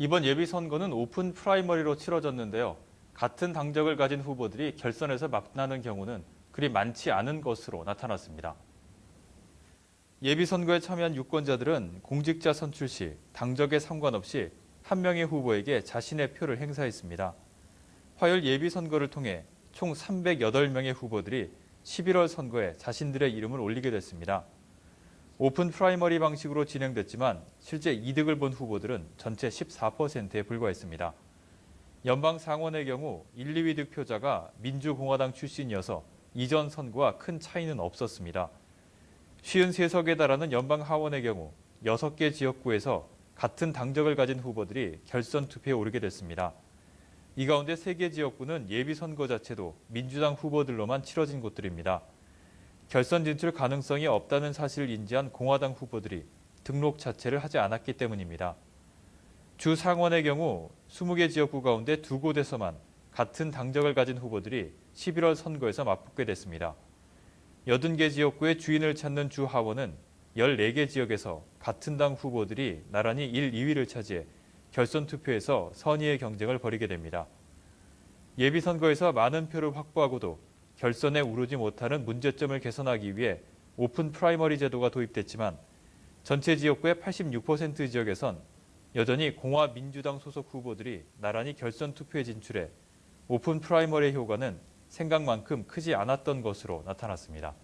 이번 예비선거는 오픈 프라이머리로 치러졌는데요. 같은 당적을 가진 후보들이 결선에서 만나는 경우는 그리 많지 않은 것으로 나타났습니다. 예비선거에 참여한 유권자들은 공직자 선출 시 당적에 상관없이 한 명의 후보에게 자신의 표를 행사했습니다. 화요일 예비선거를 통해 총 308명의 후보들이 11월 선거에 자신들의 이름을 올리게 됐습니다. 오픈 프라이머리 방식으로 진행됐지만 실제 이득을 본 후보들은 전체 14%에 불과했습니다. 연방 상원의 경우 1, 2위 득표자가 민주공화당 출신이어서 이전 선거와 큰 차이는 없었습니다. 53석에 달하는 연방 하원의 경우 6개 지역구에서 같은 당적을 가진 후보들이 결선 투표에 오르게 됐습니다. 이 가운데 3개 지역구는 예비 선거 자체도 민주당 후보들로만 치러진 곳들입니다. 결선 진출 가능성이 없다는 사실을 인지한 공화당 후보들이 등록 자체를 하지 않았기 때문입니다. 주 상원의 경우 20개 지역구 가운데 두 곳에서만 같은 당적을 가진 후보들이 11월 선거에서 맞붙게 됐습니다. 80개 지역구의 주인을 찾는 주 하원은 14개 지역에서 같은 당 후보들이 나란히 1, 2위를 차지해 결선 투표에서 선의의 경쟁을 벌이게 됩니다. 예비선거에서 많은 표를 확보하고도 결선에 오르지 못하는 문제점을 개선하기 위해 오픈 프라이머리 제도가 도입됐지만 전체 지역구의 86% 지역에선 여전히 공화 민주당 소속 후보들이 나란히 결선 투표에 진출해 오픈 프라이머리의 효과는 생각만큼 크지 않았던 것으로 나타났습니다.